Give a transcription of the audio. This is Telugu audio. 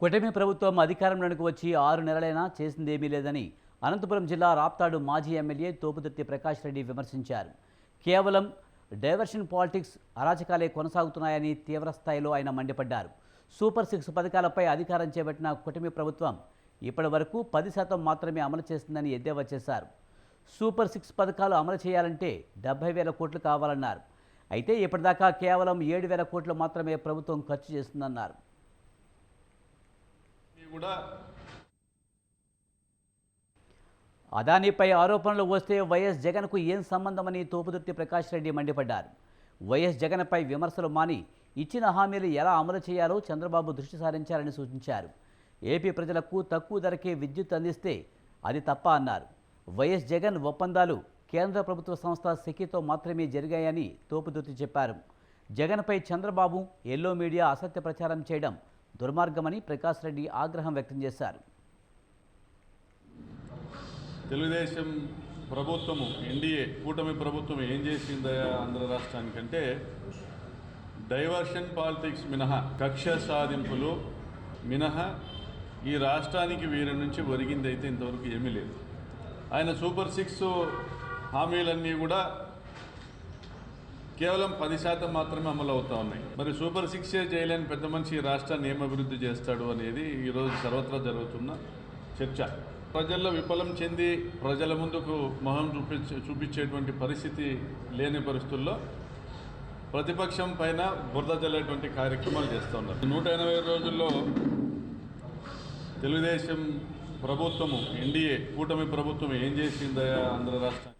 కూటమి ప్రభుత్వం అధికారంలోకి వచ్చి ఆరు నెలలైనా చేసిందేమీ లేదని అనంతపురం జిల్లా రాప్తాడు మాజీ ఎమ్మెల్యే తోపుదత్తి ప్రకాష్ రెడ్డి విమర్శించారు. కేవలం డైవర్షన్ పాలిటిక్స్ అరాచకాలే కొనసాగుతున్నాయని తీవ్రస్థాయిలో ఆయన మండిపడ్డారు. సూపర్ సిక్స్ పథకాలపై అధికారం చేపట్టిన కూటమి ప్రభుత్వం ఇప్పటి వరకు పది శాతం మాత్రమే అమలు చేస్తుందని ఎద్దేవా చేశారు. సూపర్ సిక్స్ పథకాలు అమలు చేయాలంటే డెబ్బై వేల కోట్లు కావాలన్నారు. అయితే ఇప్పటిదాకా కేవలం ఏడు వేల కోట్లు మాత్రమే ప్రభుత్వం ఖర్చు చేస్తుందన్నారు. కూడా అదానిపై ఆరోపణలు వస్తే వైఎస్ జగన్కు ఏం సంబంధమని తోపుదుర్తి ప్రకాష్ రెడ్డి మండిపడ్డారు. వైఎస్ జగన్పై విమర్శలు మాని ఇచ్చిన హామీలు ఎలా అమలు చేయాలో చంద్రబాబు దృష్టి సారించాలని సూచించారు. ఏపీ ప్రజలకు తక్కువ ధరకే విద్యుత్ అందిస్తే అది తప్ప అన్నారు. వైఎస్ జగన్ ఒప్పందాలు కేంద్ర ప్రభుత్వ సంస్థ సెకితో మాత్రమే జరిగాయని తోపుదుర్తి చెప్పారు. జగన్పై చంద్రబాబు ఎల్లో మీడియా అసత్య ప్రచారం చేయడం దుర్మార్గమని ప్రకాష్ రెడ్డి ఆగ్రహం వ్యక్తం చేశారు. తెలుగుదేశం ప్రభుత్వము ఎన్డీఏ కూటమి ప్రభుత్వం ఏం చేసిందయా ఆంధ్ర రాష్ట్రానికంటే డైవర్షన్ పాలిటిక్స్ మినహా కక్ష సాధింపులు మినహా ఈ రాష్ట్రానికి వీరి నుంచి ఒరిగింది అయితే ఇంతవరకు ఏమీ లేదు. ఆయన సూపర్ సిక్స్ హామీలన్నీ కూడా కేవలం పది శాతం మాత్రమే అమలు అవుతా ఉన్నాయి. మరి సూపర్ సిక్స్ చేయలేని పెద్ద మనిషి రాష్ట్రాన్ని ఏమభివృద్ధి చేస్తాడు అనేది ఈరోజు సర్వత్రా జరుగుతున్న చర్చ. ప్రజల్లో విఫలం చెంది ప్రజల ముందుకు మొహం చూపించే చూపించేటువంటి పరిస్థితి లేని పరిస్థితుల్లో ప్రతిపక్షం పైన బురద జల్లేటువంటి కార్యక్రమాలు చేస్తూ ఉన్నారు. నూట ఎనభై రోజుల్లో తెలుగుదేశం ప్రభుత్వము ఎన్డీఏ కూటమి ప్రభుత్వం ఏం చేసిందయా ఆంధ్ర రాష్ట్రం